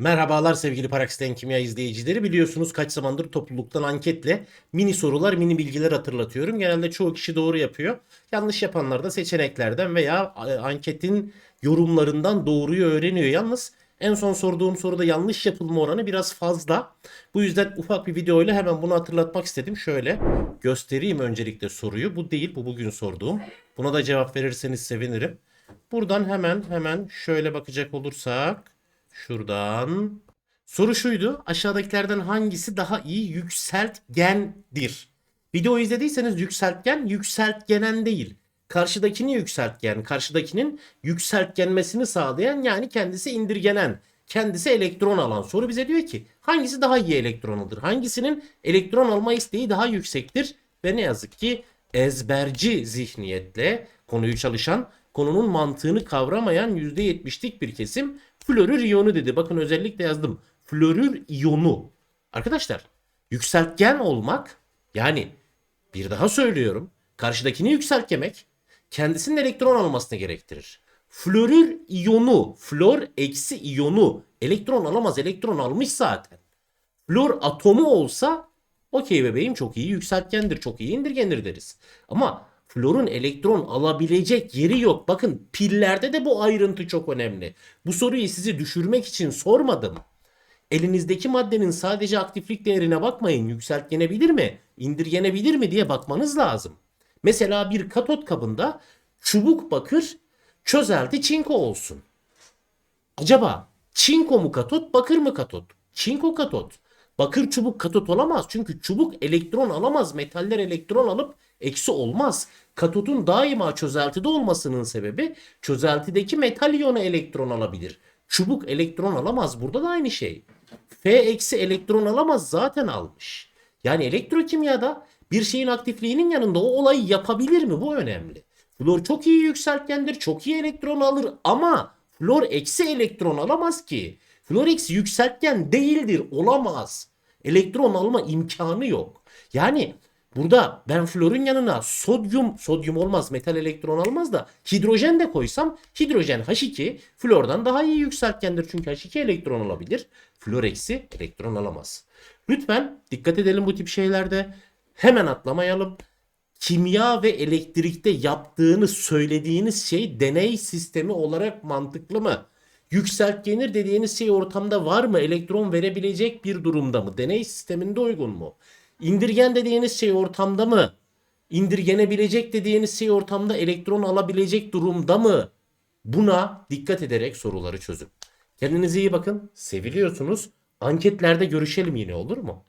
Merhabalar sevgili Paraksiten Kimya izleyicileri. Biliyorsunuz kaç zamandır topluluktan anketle mini sorular, mini bilgiler hatırlatıyorum. Genelde çoğu kişi doğru yapıyor. Yanlış yapanlar da seçeneklerden veya e, anketin yorumlarından doğruyu öğreniyor. Yalnız en son sorduğum soruda yanlış yapılma oranı biraz fazla. Bu yüzden ufak bir videoyla hemen bunu hatırlatmak istedim. Şöyle göstereyim öncelikle soruyu. Bu değil, bu bugün sorduğum. Buna da cevap verirseniz sevinirim. Buradan hemen hemen şöyle bakacak olursak Şuradan. Soru şuydu. Aşağıdakilerden hangisi daha iyi yükseltgendir? Video izlediyseniz yükseltgen yükseltgenen değil. Karşıdakini yükseltgen, karşıdakinin yükseltgenmesini sağlayan yani kendisi indirgenen, kendisi elektron alan. Soru bize diyor ki hangisi daha iyi elektron alır? Hangisinin elektron alma isteği daha yüksektir? Ve ne yazık ki ezberci zihniyetle konuyu çalışan, konunun mantığını kavramayan %70'lik bir kesim florür iyonu dedi. Bakın özellikle yazdım. Florür iyonu. Arkadaşlar yükseltgen olmak yani bir daha söylüyorum. Karşıdakini yükseltgemek kendisinin elektron almasını gerektirir. Florür iyonu, flor eksi iyonu elektron alamaz, elektron almış zaten. Flor atomu olsa okey bebeğim çok iyi yükseltgendir, çok iyi indirgenir deriz. Ama florun elektron alabilecek yeri yok. Bakın pillerde de bu ayrıntı çok önemli. Bu soruyu sizi düşürmek için sormadım. Elinizdeki maddenin sadece aktiflik değerine bakmayın. Yükseltgenebilir mi? indirgenebilir mi diye bakmanız lazım. Mesela bir katot kabında çubuk bakır çözelti çinko olsun. Acaba çinko mu katot, bakır mı katot? Çinko katot. Bakır çubuk katot olamaz. Çünkü çubuk elektron alamaz. Metaller elektron alıp eksi olmaz. Katotun daima çözeltide olmasının sebebi çözeltideki metal iyonu elektron alabilir. Çubuk elektron alamaz. Burada da aynı şey. F eksi elektron alamaz zaten almış. Yani elektrokimyada bir şeyin aktifliğinin yanında o olayı yapabilir mi? Bu önemli. Flor çok iyi yükseltgendir. Çok iyi elektron alır ama flor eksi elektron alamaz ki. Flor eksi yükseltgen değildir. Olamaz. Elektron alma imkanı yok. Yani burada ben florun yanına sodyum, sodyum olmaz metal elektron almaz da hidrojen de koysam hidrojen H2 flordan daha iyi yükseltgendir. Çünkü H2 elektron alabilir. Flor eksi elektron alamaz. Lütfen dikkat edelim bu tip şeylerde. Hemen atlamayalım. Kimya ve elektrikte yaptığınız, söylediğiniz şey deney sistemi olarak mantıklı mı? Yükseltgenir dediğiniz şey ortamda var mı? Elektron verebilecek bir durumda mı? Deney sisteminde uygun mu? İndirgen dediğiniz şey ortamda mı? İndirgenebilecek dediğiniz şey ortamda elektron alabilecek durumda mı? Buna dikkat ederek soruları çözün. Kendinize iyi bakın. Seviliyorsunuz. Anketlerde görüşelim yine olur mu?